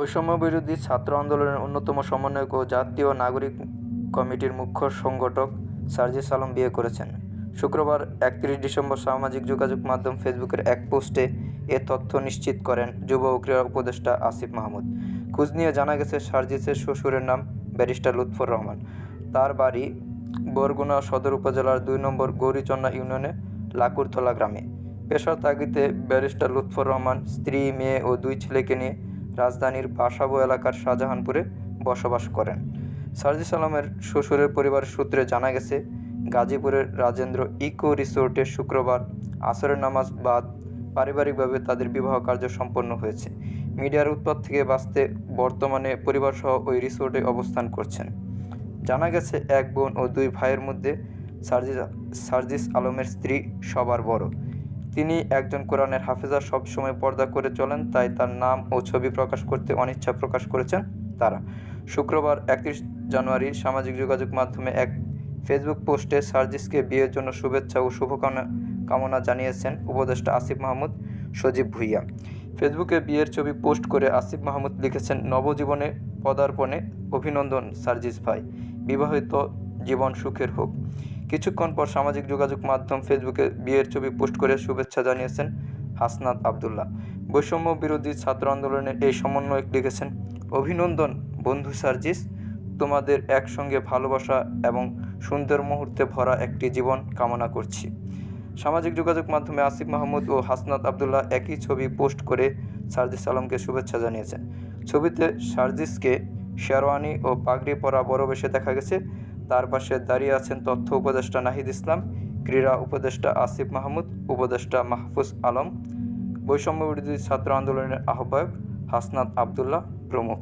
বৈষম্য বিরোধী ছাত্র আন্দোলনের অন্যতম সমন্বয়ক ও জাতীয় নাগরিক কমিটির মুখ্য সংগঠক সার্জিস আলম বিয়ে করেছেন। শুক্রবার একত্রিশ ডিসেম্বর সামাজিক যোগাযোগ মাধ্যম ফেসবুকের এক পোস্টে এ তথ্য নিশ্চিত করেন যুব ও ক্রীড়া উপদেষ্টা আসিফ মাহমুদ। খোঁজ নিয়ে জানা গেছে, সার্জিসের শ্বশুরের নাম ব্যারিস্টার লুৎফর রহমান। তার বাড়ি বরগুনা সদর উপজেলার দুই নম্বর গৌরীচন্না ইউনিয়নে লাকুরতলা গ্রামে। পেশার তাগিদে ব্যারিস্টার লুৎফর রহমান স্ত্রী, মেয়ে ও দুই ছেলেকে নিয়ে রাজধানীর বাসাবো এলাকার শাহজাহানপুরে বসবাস করেন। সার্জিস আলমের শ্বশুরের পরিবার সূত্রে জানা গেছে, গাজীপুরের রাজেন্দ্র ইকো রিসোর্টে শুক্রবার আসরের নামাজ বাদ পারিবারিকভাবে তাদের বিবাহ কার্য সম্পন্ন হয়েছে। মিডিয়ার উৎপাত থেকে বাঁচতে বর্তমানে পরিবারসহ ওই রিসোর্টে অবস্থান করছেন। জানা গেছে, এক বোন ও দুই ভাইয়ের মধ্যে সার্জিস সার্জিস আলমের স্ত্রী সবার বড়। তিনি একজন কোরআনের হাফেজা সবসময় পর্দা করে চলেন, তাই তার নাম ও ছবি প্রকাশ করতে অনিচ্ছা প্রকাশ করেছেন তারা। শুক্রবার একত্রিশ জানুয়ারি সামাজিক যোগাযোগ মাধ্যমে এক ফেসবুক পোস্টে সার্জিসকে বিয়ের জন্য শুভেচ্ছা ও শুভকামনা কামনা জানিয়েছেন উপদেষ্টা আসিফ মাহমুদ সজীব ভুইয়া। ফেসবুকে বিয়ের ছবি পোস্ট করে আসিফ মাহমুদ লিখেছেন, নবজীবনে পদার্পণে অভিনন্দন সার্জিস ভাই। বিবাহিত জীবন সুখের হোক। কিছুক্ষণ পর সামাজিক যোগাযোগ মাধ্যম ফেসবুকে বিয়ের ছবি পোস্ট করে শুভেচ্ছা জানিয়েছেন হাসনাত আবদুল্লাহ। বৈষম্য বিরোধী ছাত্র আন্দোলনের এই সমন্বয়ক লিখেছেন, অভিনন্দন বন্ধু সার্জিস, তোমাদের একসঙ্গে ভালোবাসা এবং সুন্দর মুহূর্তে ভরা একটি জীবন কামনা করছি। সামাজিক যোগাযোগ মাধ্যমে আসিফ মাহমুদ ও হাসনাত আবদুল্লাহ একই ছবি পোস্ট করে সার্জিস আলমকে শুভেচ্ছা জানিয়েছেন। ছবিতে সার্জিসকে শেরওয়ানি ও পাগড়ি পরা বড় বেশে দেখা গেছে। তার পাশে দাঁড়িয়ে আছেন তথ্য উপদেষ্টা নাহিদ ইসলাম, ক্রীড়া উপদেষ্টা আসিফ মাহমুদ, উপদেষ্টা মাহফুজ আলম বৈষম্য বিরোধী ছাত্র আন্দোলনের আহ্বায়ক হাসনাত আবদুল্লাহ প্রমুখ।